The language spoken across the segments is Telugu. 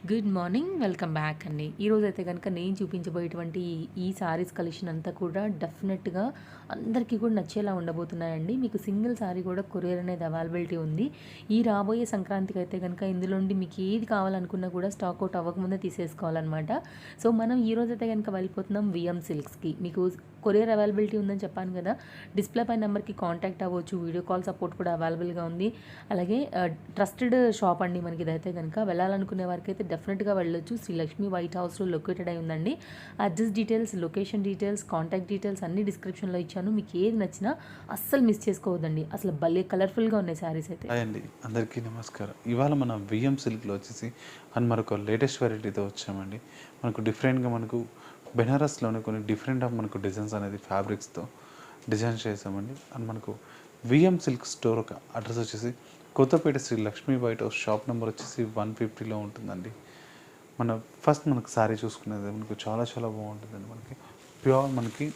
గుడ్ మార్నింగ్ వెల్కమ్ బ్యాక్ అండి. ఈరోజు అయితే కనుక నేను చూపించబోయేటువంటి ఈ- ఈ సారీస్ కలెక్షన్ అంతా కూడా డెఫినెట్గా అందరికీ కూడా నచ్చేలా ఉండబోతున్నాయండి. మీకు సింగిల్ సారీ కూడా కొరియర్ అనేది అవైలబిలిటీ ఉంది. ఈ రాబోయే సంక్రాంతికి అయితే కనుక ఇందులో నుండి మీకు ఏది కావాలనుకున్నా కూడా స్టాక్ అవుట్ అవ్వకముందే తీసేసుకోవాలన్నమాట. సో మనం ఈరోజు అయితే కనుక వెళ్ళిపోతున్నాం విఎం సిల్క్స్కి మీకు కొరియర్ అవైలబిలిటీ ఉందని చెప్పాను కదా. డిస్ప్లే పై నెంబర్కి కాంటాక్ట్ అవ్వచ్చు వీడియో కాల్ సపోర్ట్ కూడా అవైలబుల్గా ఉంది. అలాగే ట్రస్టెడ్ షాప్ అండి మనకి ఇదైతే కనుక వెళ్ళాలనుకునే వారికి అయితే డెఫినెట్గా వెళ్ళొచ్చు. శ్రీ లక్ష్మి వైట్ హౌస్లో లొకేటెడ్ అయి ఉందండి. Address details location details contact details అన్ని డిస్క్రిప్షన్లో ఇచ్చాను. మీకు ఏది నచ్చినా అస్సలు మిస్ చేసుకోవద్దండి. అసలు భలే కలర్ఫుల్గా ఉన్నాయి శారీస్ అయితే. అండి. అందరికీ నమస్కారం. ఇవాళ మన విఎం సిల్క్లో వచ్చేసి అని మరొక లేటెస్ట్ వెరైటీతో వచ్చామండి. మనకు డిఫరెంట్గా మనకు బెనారస్లోనే కొన్ని డిఫరెంట్ ఆఫ్ మనకు డిజైన్స్ అనేది ఫ్యాబ్రిక్స్తో డిజైన్ చేసామండి. అండ్ మనకు విఎం సిల్క్ స్టోర్ ఒక అడ్రస్ వచ్చేసి Kothapeta Sri Lakshmi white house shop number వచ్చేసి వన్ ఫిఫ్టీలో ఉంటుందండి. మన ఫస్ట్ మనకు శారీ చూసుకునేది మనకు చాలా చాలా బాగుంటుందండి మనకి. ప్యూర్ మనకి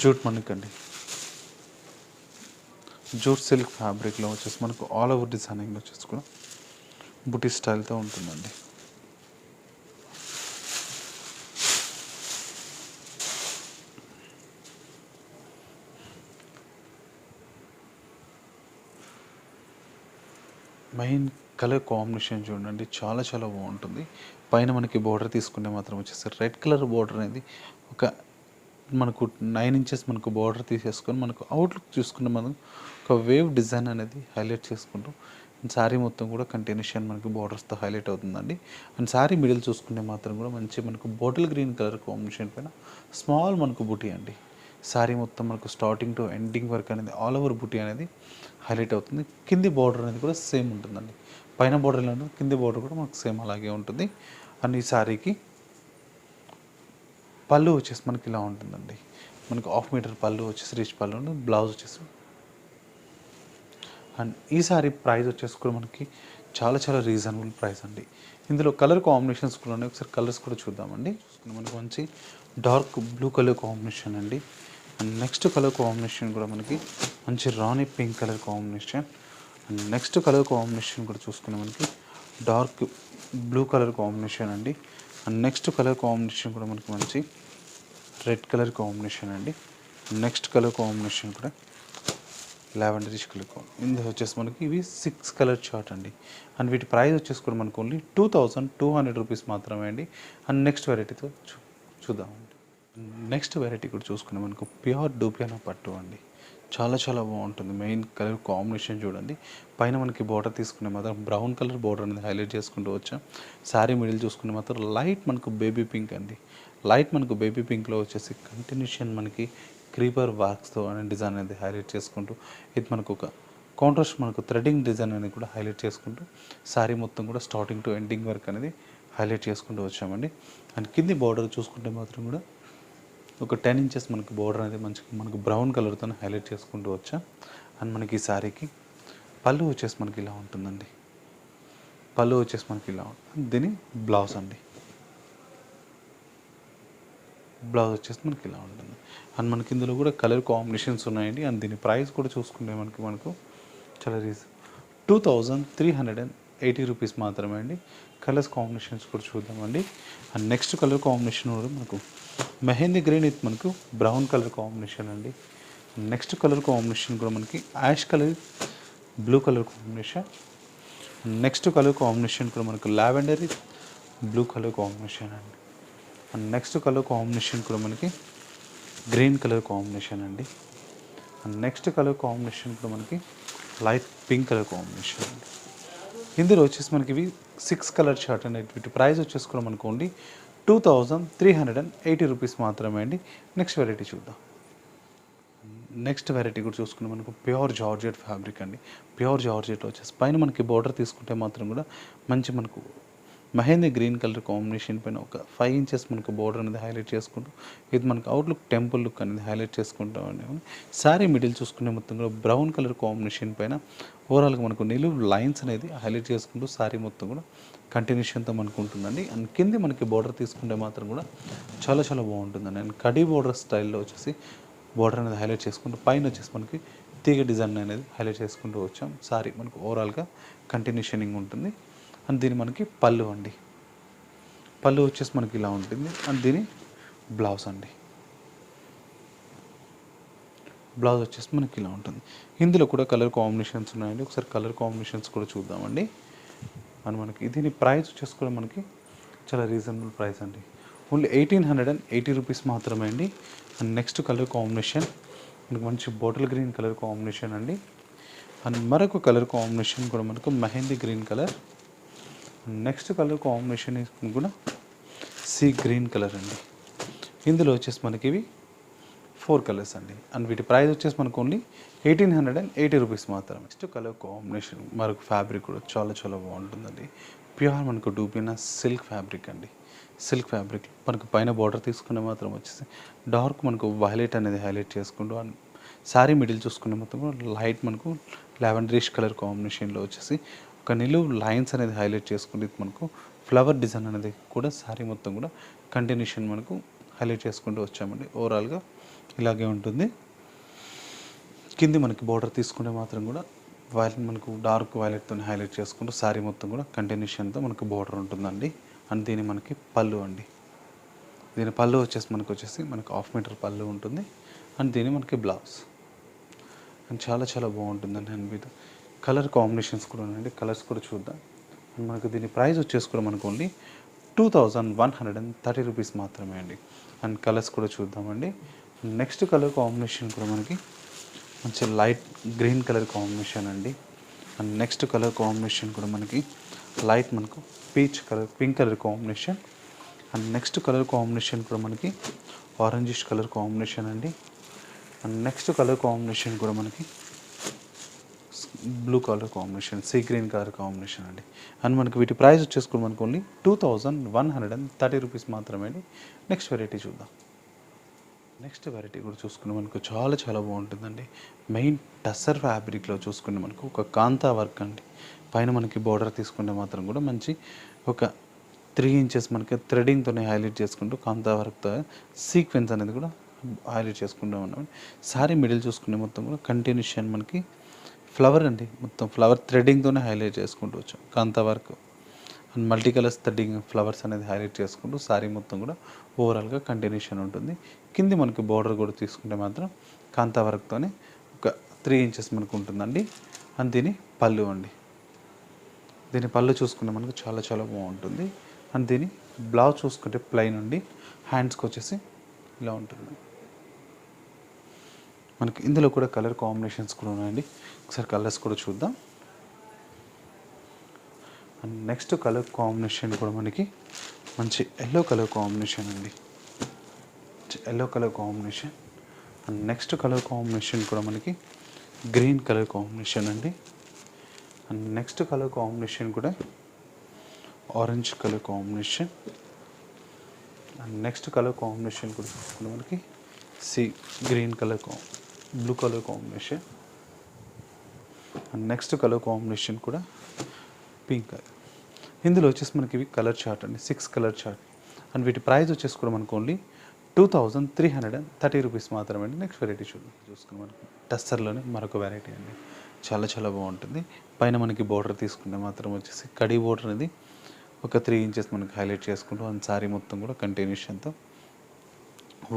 జూట్ మనకండి. జూట్ సిల్క్ ఫ్యాబ్రిక్లో వచ్చేసి మనకు ఆల్ ఓవర్ డిజైనింగ్ వచ్చేసి కూడా బుటీ స్టైల్తో ఉంటుందండి. మెయిన్ కలర్ కాంబినేషన్ చూడండి చాలా చాలా బాగుంటుంది. పైన మనకి బార్డర్ తీసుకుంటే మాత్రం వచ్చేసి రెడ్ కలర్ బోర్డర్ అనేది ఒక మనకు నైన్ ఇంచెస్ మనకు బార్డర్ తీసేసుకొని మనకు అవుట్లుక్ చూసుకుంటే మనం ఒక వేవ్ డిజైన్ అనేది హైలైట్ చేసుకుంటాం. శారీ మొత్తం కూడా కంటిన్యూషన్ మనకి బార్డర్స్తో హైలైట్ అవుతుందండి. అండ్ శారీ మిడిల్ చూసుకుంటే మాత్రం కూడా మంచి మనకు బాటిల్ గ్రీన్ కలర్ కాంబినేషన్ పైన స్మాల్ మనకు బుటీ అండి. శారీ మొత్తం మనకు స్టార్టింగ్ టు ఎండింగ్ వరకు అనేది ఆల్ ఓవర్ బుటీ అనేది హైలైట్ అవుతుంది. కింది బార్డర్ అనేది కూడా సేమ్ ఉంటుందండి. పైన బార్డర్ ఎలా ఉంటుంది కింది బార్డర్ కూడా మనకు సేమ్ అలాగే ఉంటుంది. అండ్ ఈ శారీకి పళ్ళు వచ్చేసి మనకి ఇలా ఉంటుందండి. మనకు హాఫ్ మీటర్ పళ్ళు వచ్చేసి రిచ్ పళ్ళు ఉంటుంది బ్లౌజ్ వచ్చేసి. అండ్ ఈ సారీ ప్రైస్ వచ్చేసి కూడా మనకి చాలా చాలా రీజనబుల్ ప్రైస్ అండి. ఇందులో కలర్ కాంబినేషన్స్ కూడా ఉన్నాయి. ఒకసారి కలర్స్ కూడా చూద్దామండి. చూసుకుంటే మనకి మంచి డార్క్ బ్లూ కలర్ కాంబినేషన్ అండి. అండ్ నెక్స్ట్ కలర్ కాంబినేషన్ కూడా మనకి మంచి rani pink colour combination. And next colour combination కూడా చూసుకునే మనకి డార్క్ బ్లూ కలర్ కాంబినేషన్ అండి. అండ్ నెక్స్ట్ కలర్ కాంబినేషన్ కూడా మనకి మంచి రెడ్ కలర్ కాంబినేషన్ అండి. నెక్స్ట్ కలర్ కాంబినేషన్ కూడా లావెండరిష్ కలర్ ఇందులో వచ్చేసి మనకి ఇవి సిక్స్ కలర్ చార్ట్ అండి. అండ్ వీటి ప్రైస్ వచ్చేసి కూడా మనకు only two thousand two hundred rupees మాత్రమే అండి. అండ్ నెక్స్ట్ వెరైటీతో చూ చూద్దామండి. నెక్స్ట్ వెరైటీ కూడా చూసుకున్నాం మనకు ప్యూర్ డూపియానా పట్టు అండి. చాలా చాలా బాగుంటుంది. మెయిన్ కలర్ కాంబినేషన్ చూడండి. పైన మనకి బోర్డర్ తీసుకునే మాత్రం బ్రౌన్ కలర్ బోర్డర్ అనేది హైలైట్ చేసుకుంటూ వచ్చాం. శారీ మిడిల్ చూసుకునే మాత్రం లైట్ మనకు బేబీ పింక్ అండి. లైట్ మనకు బేబీ పింక్లో వచ్చేసి కంటిన్యూషన్ మనకి క్రీపర్ వర్క్స్తో అనే డిజైన్ అనేది హైలైట్ చేసుకుంటూ ఇది మనకు ఒక కాంట్రాస్ట్ మనకు థ్రెడింగ్ డిజైన్ అనేది కూడా హైలైట్ చేసుకుంటూ శారీ మొత్తం కూడా స్టార్టింగ్ టు ఎండింగ్ వర్క్ అనేది హైలైట్ చేసుకుంటూ వచ్చామండి. అండ్ కింది బార్డర్ చూసుకుంటే మాత్రం కూడా ఒక టెన్ ఇంచెస్ మనకి బోర్డర్ అనేది మంచి మనకు బ్రౌన్ కలర్తో హైలైట్ చేసుకుంటూ వచ్చా. అండ్ మనకి ఈ శారీకి పళ్ళు వచ్చేసి మనకి ఇలా ఉంటుందండి. పళ్ళు వచ్చేసి మనకి ఇలా ఉంటుంది దీని బ్లౌజ్ అండి. బ్లౌజ్ వచ్చేసి మనకి ఇలా ఉంటుంది. అండ్ మనకి ఇందులో కూడా కలర్ కాంబినేషన్స్ ఉన్నాయండి. అండ్ దీని ప్రైస్ కూడా చూసుకుంటే మనకి మనకు చాలా reason two thousand three hundred and eighty rupees మాత్రమే అండి. కలర్స్ కాంబినేషన్స్ కూడా చూద్దామండి. అండ్ నెక్స్ట్ కలర్ కాంబినేషన్ కూడా మనకు మెహందీ గ్రీన్ ఇత్ మనకు బ్రౌన్ కలర్ కాంబినేషన్ అండి. నెక్స్ట్ కలర్ కాంబినేషన్ కూడా మనకి ash colour blue colour combination. Next colour combination కూడా మనకు లావెండర్ బ్లూ కలర్ కాంబినేషన్ అండి. అండ్ నెక్స్ట్ కలర్ కాంబినేషన్ కూడా మనకి గ్రీన్ కలర్ కాంబినేషన్ అండి. అండ్ నెక్స్ట్ కలర్ కాంబినేషన్ కూడా మనకి లైట్ పింక్ కలర్ కాంబినేషన్ అండి. ఇందులో వచ్చేసి మనకి ఇవి సిక్స్ కలర్ షర్ట్ అనేటువంటి ప్రైస్ వచ్చేసి కూడా మనకు only two thousand three hundred and eighty rupees మాత్రమే అండి. నెక్స్ట్ వెరైటీ చూద్దాం. నెక్స్ట్ వెరైటీ కూడా చూసుకుంటే మనకు ప్యూర్ జార్జెట్ ఫ్యాబ్రిక్ అండి. ప్యూర్ జార్జెట్ వచ్చేసి పైన మనకి బార్డర్ తీసుకుంటే మాత్రం కూడా మంచి మనకు మహేంద్ర గ్రీన్ కలర్ కాంబినేషన్ పైన ఒక ఫైవ్ ఇంచెస్ మనకు బోర్డర్ అనేది హైలైట్ చేసుకుంటూ ఇది మనకు అవుట్లుక్ టెంపుల్ లుక్ అనేది హైలైట్ చేసుకుంటామండి. శారీ మిడిల్ చూసుకునే మొత్తం కూడా బ్రౌన్ కలర్ కాంబినేషన్ పైన ఓవరాల్గా మనకు నిలువు లైన్స్ అనేది హైలైట్ చేసుకుంటూ శారీ మొత్తం కూడా కంటిన్యూషన్తో మనకు ఉంటుందండి అండ్ కింద మనకి బార్డర్ తీసుకుంటే మాత్రం కూడా చాలా చాలా బాగుంటుందండి. అండ్ కడీ బార్డర్ స్టైల్లో వచ్చేసి బార్డర్ అనేది హైలైట్ చేసుకుంటూ పైన వచ్చేసి మనకి తీగ డిజైన్ అనేది హైలైట్ చేసుకుంటూ వచ్చాం. సారీ మనకు ఓవరాల్గా కంటిన్యూషనింగ్ ఉంటుంది. అండ్ దీని మనకి పళ్ళు అండి. పళ్ళు వచ్చేసి మనకి ఇలా ఉంటుంది. అండ్ దీని బ్లౌజ్ అండి. బ్లౌజ్ వచ్చేసి మనకి ఇలా ఉంటుంది. ఇందులో కూడా కలర్ కాంబినేషన్స్ ఉన్నాయండి. ఒకసారి కలర్ కాంబినేషన్స్ కూడా చూద్దామండి. అండ్ మనకి దీని ప్రైస్ వచ్చేసి కూడా మనకి చాలా రీజనబుల్ ప్రైస్ అండి. Only eighteen hundred and eighty rupees మాత్రమే అండి. అండ్ నెక్స్ట్ కలర్ కాంబినేషన్ మనకి మంచి బాటిల్ గ్రీన్ కలర్ కాంబినేషన్ అండి. అండ్ మరొక కలర్ కాంబినేషన్ కూడా మనకు mehndi green colour next colour combination కూడా సీ గ్రీన్ కలర్ అండి. ఇందులో వచ్చేసి మనకి ఇవి ఫోర్ కలర్స్ అండి. అండ్ వీటి ప్రైస్ వచ్చేసి మనకు only eighteen hundred and eighty rupees మాత్రమే. నెక్స్ట్ కలర్ కాంబినేషన్ మరొక ఫ్యాబ్రిక్ కూడా చాలా చాలా బాగుంటుందండి. ప్యూర్ మనకు డూపిన సిల్క్ ఫ్యాబ్రిక్ అండి. సిల్క్ ఫ్యాబ్రిక్ మనకు పైన బార్డర్ తీసుకునే మాత్రం వచ్చేసి డార్క్ మనకు వైలెట్ అనేది హైలైట్ చేసుకుంటూ అండ్ శారీ మిడిల్ చూసుకునే మొత్తం లైట్ మనకు లావెండరిష్ కలర్ కాంబినేషన్లో వచ్చేసి ఒక నిలువు లైన్స్ అనేది హైలైట్ చేసుకుంటే మనకు ఫ్లవర్ డిజైన్ అనేది కూడా శారీ మొత్తం కూడా కంటిన్యూషన్ మనకు హైలైట్ చేసుకుంటూ వచ్చామండి. ఓవరాల్గా ఇలాగే ఉంటుంది. కింది మనకి బార్డర్ తీసుకుంటే మాత్రం కూడా వైలెట్ మనకు డార్క్ వైలెట్తో హైలైట్ చేసుకుంటూ శారీ మొత్తం కూడా కంటిన్యూషన్తో మనకు బార్డర్ ఉంటుందండి. అండ్ దీని మనకి పళ్ళు అండి. దీని పళ్ళు వచ్చేసి మనకు వచ్చేసి మనకు హాఫ్ మీటర్ పళ్ళు ఉంటుంది. అండ్ దీని మనకి బ్లౌజ్. అండ్ చాలా చాలా బాగుంటుందండి అండ్ మీద కలర్ కాంబినేషన్స్ కూడా ఉన్నాయండి. కలర్స్ కూడా చూద్దాం. అండ్ మనకు దీని ప్రైస్ వచ్చేసి కూడా మనకు only two thousand one hundred and thirty rupees మాత్రమే అండి. అండ్ కలర్స్ కూడా చూద్దామండి. నెక్స్ట్ కలర్ కాంబినేషన్ కూడా మనకి మంచి లైట్ గ్రీన్ కలర్ కాంబినేషన్ అండి. అండ్ నెక్స్ట్ కలర్ కాంబినేషన్ కూడా మనకి లైట్ మనకు peach colour pink colour combination. And next colour combination కూడా మనకి ఆరెంజిష్ కలర్ కాంబినేషన్ అండి. అండ్ నెక్స్ట్ కలర్ కాంబినేషన్ కూడా మనకి blue colour combination sea green colour combination అండి. అండ్ మనకి వీటి ప్రైస్ వచ్చేసుకుని మనకు only two thousand one hundred and thirty rupees మాత్రమే అండి. నెక్స్ట్ వెరైటీ చూద్దాం. నెక్స్ట్ వెరైటీ కూడా చూసుకుని మనకు చాలా చాలా బాగుంటుందండి. మెయిన్ టస్సర్ ఫ్యాబ్రిక్లో చూసుకుంటే మనకు ఒక కాంతా వర్క్ అండి. పైన మనకి బార్డర్ తీసుకుంటే మాత్రం కూడా మంచి ఒక త్రీ ఇంచెస్ మనకి థ్రెడింగ్తోనే హైలైట్ చేసుకుంటూ కాంతా వర్క్తో సీక్వెన్స్ అనేది కూడా హైలైట్ చేసుకుంటూ ఉన్నాం సారీ మిడిల్ చూసుకునే మొత్తం కూడా కంటిన్యూషన్ మనకి ఫ్లవర్ అండి. మొత్తం ఫ్లవర్ థ్రెడింగ్తోనే హైలైట్ చేసుకుంటూ వచ్చాం. Kantha work and multi colours threading flowers అనేది హైలైట్ చేసుకుంటూ సారీ మొత్తం కూడా ఓవరాల్గా కంటిన్యూషన్ ఉంటుంది. కింది మనకి బార్డర్ కూడా తీసుకుంటే మాత్రం కాంతా వర్క్తోనే ఒక త్రీ ఇంచెస్ మనకు ఉంటుందండి. అండ్ దీని పళ్ళు అండి. దీని పళ్ళు చూసుకుంటే మనకు చాలా చాలా బాగుంటుంది. అండ్ దీని బ్లౌజ్ చూసుకుంటే ప్లెయిన్ అండి. హ్యాండ్స్కి వచ్చేసి ఇలా ఉంటుంది. మనకి ఇందులో కూడా కలర్ కాంబినేషన్స్ కూడా ఉన్నాయండి. ఒకసారి కలర్స్ కూడా చూద్దాం. అండ్ నెక్స్ట్ కలర్ కాంబినేషన్ కూడా మనకి మంచి ఎల్లో కలర్ కాంబినేషన్ అండి. Yellow colour combination and next colour combination కూడా మనకి గ్రీన్ కలర్ కాంబినేషన్ అండి. అండ్ నెక్స్ట్ కలర్ కాంబినేషన్ కూడా orange colour combination. And next colour combination కూడా చూసుకుంటే మనకి సి గ్రీన్ కలర్ కా blue colour combination. And next colour combination కూడా పింక్ కలర్. ఇందులో వచ్చేసి మనకి ఇవి కలర్ చార్ట్ అండి సిక్స్ కలర్ చార్ట్. అండ్ వీటి ప్రైస్ వచ్చేసి కూడా మనకు only two thousand three hundred and thirty rupees మాత్రమే అండి నెక్స్ట్ వెరైటీ చూద్దాం చూసుకున్నాం టస్సర్లోనే మరొక వెరైటీ అండి. చాలా చాలా బాగుంటుంది. పైన మనకి బోర్డర్ తీసుకుంటే మాత్రం వచ్చేసి కడీ బోర్డర్ అనేది ఒక త్రీ ఇంచెస్ మనకి హైలైట్ చేసుకుంటూ అండ్ శారీ మొత్తం కూడా కంటిన్యూషన్తో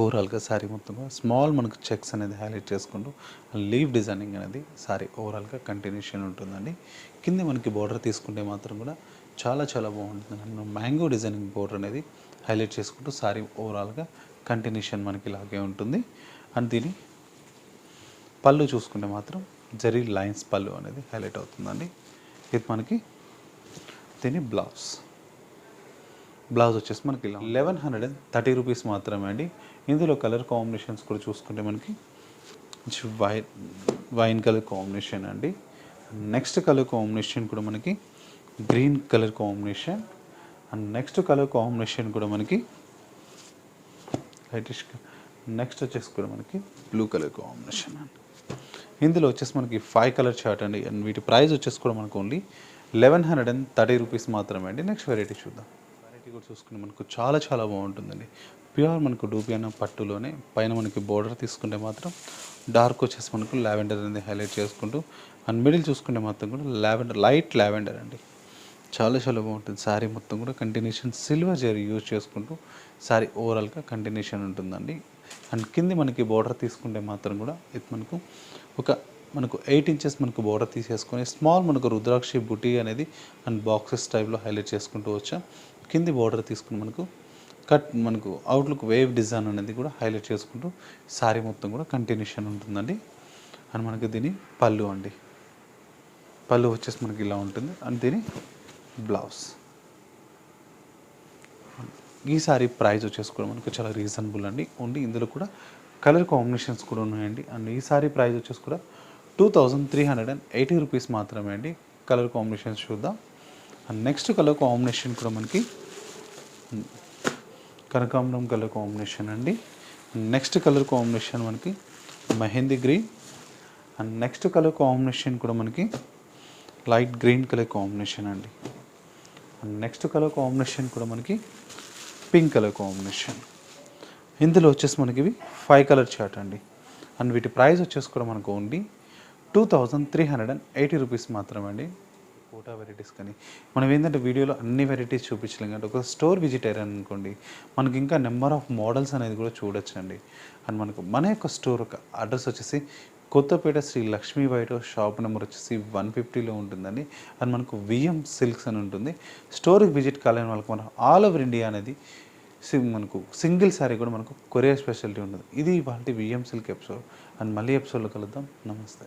ఓవరాల్గా శారీ మొత్తం కూడా స్మాల్ మనకు చెక్స్ అనేది హైలైట్ చేసుకుంటూ లీవ్ డిజైనింగ్ అనేది శారీ ఓవరాల్గా కంటిన్యూషన్ ఉంటుందండి. కింద మనకి బోర్డర్ తీసుకుంటే మాత్రం కూడా చాలా చాలా బాగుంటుంది మ్యాంగో డిజైనింగ్ బోర్డర్ అనేది హైలైట్ చేసుకుంటూ శారీ ఓవరాల్గా కంటిన్యూషన్ మనకి ఇలాగే ఉంటుంది. అండ్ దీని పళ్ళు చూసుకుంటే మాత్రం జరీ లైన్స్ పళ్ళు అనేది హైలైట్ అవుతుందండి. ఇది మనకి దీని బ్లౌజ్. బ్లౌజ్ వచ్చేసి మనకి ఇలా eleven hundred and thirty rupees మాత్రమే అండి. ఇందులో కలర్ కాంబినేషన్స్ కూడా చూసుకుంటే మనకి మంచి వైట్ వైన్ కలర్ కాంబినేషన్ అండి. నెక్స్ట్ కలర్ కాంబినేషన్ కూడా మనకి green colour combination. And next colour combination కూడా మనకి లైటిష్ నెక్స్ట్ వచ్చేసి కూడా మనకి బ్లూ కలర్ కాంబినేషన్ అండి ఇందులో వచ్చేసి మనకి ఫైవ్ కలర్ చార్ట్ అండి. అండ్ వీటి ప్రైస్ వచ్చేసి కూడా మనకు only eleven hundred and thirty rupees మాత్రమే అండి. నెక్స్ట్ వెరైటీ చూద్దాం. వెరైటీ కూడా చూసుకుంటే మనకు చాలా చాలా బాగుంటుందండి. ప్యూర్ మనకు డూపియానా పట్టులోనే పైన మనకి బోర్డర్ తీసుకుంటే మాత్రం డార్క్ వచ్చేసి మనకు లావెండర్ అనేది హైలైట్ చేసుకుంటూ అండ్ మిడిల్ చూసుకుంటే మాత్రం కూడా లావెండర్ లైట్ లావెండర్ అండి. చాలా చాలా బాగుంటుంది. శారీ మొత్తం కూడా కంటిన్యూషన్ సిల్వర్ జరీ యూజ్ చేసుకుంటూ సారీ ఓవరాల్గా కంటిన్యూషన్ ఉంటుందండి. అండ్ కింది మనకి బోర్డర్ తీసుకుంటే మాత్రం కూడా ఇది మనకు ఒక మనకు ఎయిట్ ఇంచెస్ మనకు బోర్డర్ తీసేసుకొని స్మాల్ మనకు రుద్రాక్షి బుటీ అనేది అండ్ బాక్సెస్ టైప్లో హైలైట్ చేసుకుంటూ వచ్చాం. కింది బోర్డర్ తీసుకుని మనకు కట్ మనకు అవుట్లుక్ వేవ్ డిజైన్ అనేది కూడా హైలైట్ చేసుకుంటూ శారీ మొత్తం కూడా కంటిన్యూషన్ ఉంటుందండి. అండ్ మనకి దీని పళ్ళు అండి. పళ్ళు వచ్చేసి మనకి ఇలా ఉంటుంది. అండ్ దీని బ్లౌజ్. ఈసారి ప్రైస్ వచ్చేసి కూడా మనకు చాలా రీజనబుల్ అండి. ఓన్లీ ఇందులో కూడా కలర్ కాంబినేషన్స్ కూడా ఉన్నాయండి. అండ్ ఈసారి ప్రైస్ వచ్చేసి కూడా two thousand three hundred and eighty rupees మాత్రమే అండి. కలర్ కాంబినేషన్స్ చూద్దాం. అండ్ నెక్స్ట్ కలర్ కాంబినేషన్ కూడా మనకి కనకాంబరం కలర్ కాంబినేషన్ అండి. నెక్స్ట్ కలర్ కాంబినేషన్ మనకి mehndi green and next colour combination కూడా మనకి లైట్ గ్రీన్ కలర్ కాంబినేషన్ అండి. అండ్ నెక్స్ట్ కలర్ కాంబినేషన్ కూడా మనకి పింక్ కలర్ కాంబినేషన్. ఇందులో వచ్చేసి మనకి ఇవి ఫైవ్ కలర్ చార్ట్ అండి. అండ్ వీటి ప్రైస్ వచ్చేసి కూడా మనకు only two thousand three hundred and eighty rupees మాత్రమే అండి ఫోటో వెరైటీస్ కానీ. మనం ఏంటంటే వీడియోలో అన్ని వెరైటీస్ చూపించలేం కాబట్టి ఒక స్టోర్ విజిట్ అయ్యారు అనుకోండి. మనకి ఇంకా నెంబర్ ఆఫ్ మోడల్స్ అనేది కూడా చూడొచ్చు అండి అండ్ మనకు మన యొక్క స్టోర్ ఒక అడ్రస్ వచ్చేసి Kothapeta Sri Lakshmi white shop number వచ్చేసి వన్ ఫిఫ్టీలో ఉంటుందండి. అండ్ మనకు విఎం సిల్క్స్ అని ఉంటుంది. స్టోర్కి విజిట్ కాలేని వాళ్ళకి మనం ఆల్ ఓవర్ ఇండియా అనేది మనకు సింగిల్ శారీ కూడా మనకు కొరియర్ స్పెషాలిటీ ఉంటుంది ఇది వాళ్ళ విఎం సిల్క్ ఎపిసోడ్. అండ్ మళ్ళీ ఎపిసోడ్లో కలుద్దాం. నమస్తే.